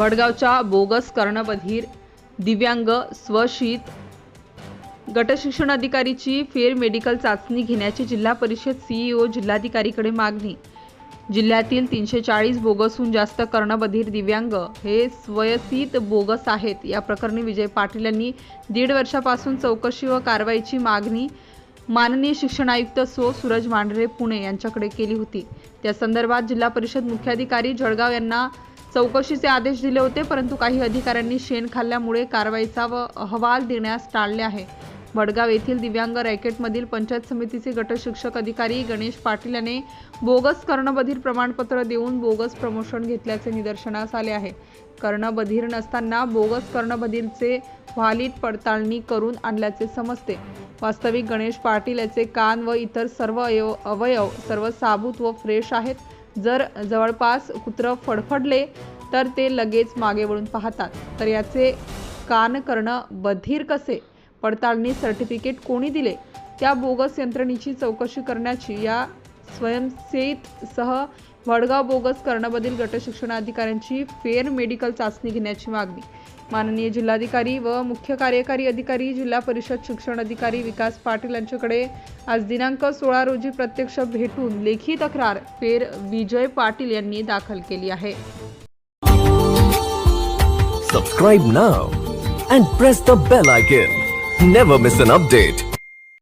वडगावच्या bogus कर्णबधीर दिव्यांग स्वशीत गटशिक्षण अधिकारीची फेर medical चाचणी घेण्याची जिल्हा परिषद सीईओ जिल्हाधिकारीकडे मागणी. जिल्ह्यातील तीनशे चाळीस बोगसहून जास्त कर्णबधीर दिव्यांग हे स्वयसित बोगस आहेत. या प्रकरणी विजय पाटील यांनी दीड वर्षापासून चौकशी व कारवाईची मागणी माननीय शिक्षण आयुक्त सो. सूरज मांढरे पुणे यांच्याकडे केली होती. त्या संदर्भात जिल्हा परिषद मुख्याधिकारी जळगाव यांना चौकशीचे आदेश दिले होते परंतु काही अधिकाऱ्यांनी शेण खाल्ल्यामुळे कारवाईचा व अहवाल देण्यास टाळले आहे. वडगाव येथील दिव्यांग रॅकेटमधील पंचायत समितीचे गटशिक्षक अधिकारी गणेश पाटील याने बोगस कर्णबधीर प्रमाणपत्र देऊन बोगस प्रमोशन घेतल्याचे निदर्शनास आले आहे. कर्णबधीर नसताना बोगस कर्णबधीरचे व्हालीत पडताळणी करून आणल्याचे समजते. वास्तविक गणेश पाटील याचे कान व इतर सर्व अवयव अवयव सर्व साबूत व फ्रेश आहेत. जर जवळपास कुत्र फडफडले तर ते लगेच मागे वळून पाहतात. तर याचे कान करणं बधीर कसे? पडताळणी सर्टिफिकेट कोणी दिले? त्या बोगस यंत्रणेची चौकशी करण्याची या स्वयंसेवित सह वडगाव बोगस कर्णबधील गटशिक्षणाधिकाऱ्यांची फेर मेडिकल चाचणी घेण्याची मागणी. माननीय जिल्हाधिकारी व मुख्य कार्यकारी अधिकारी जिल्हा परिषद शिक्षण अधिकारी विकास पाटील यांच्याकडे आज दिनांक सोळा रोजी प्रत्यक्ष भेटून लेखी तक्रार फेर विजय पाटील यांनी दाखल केली आहे. Subscribe now and press the bell icon never miss an update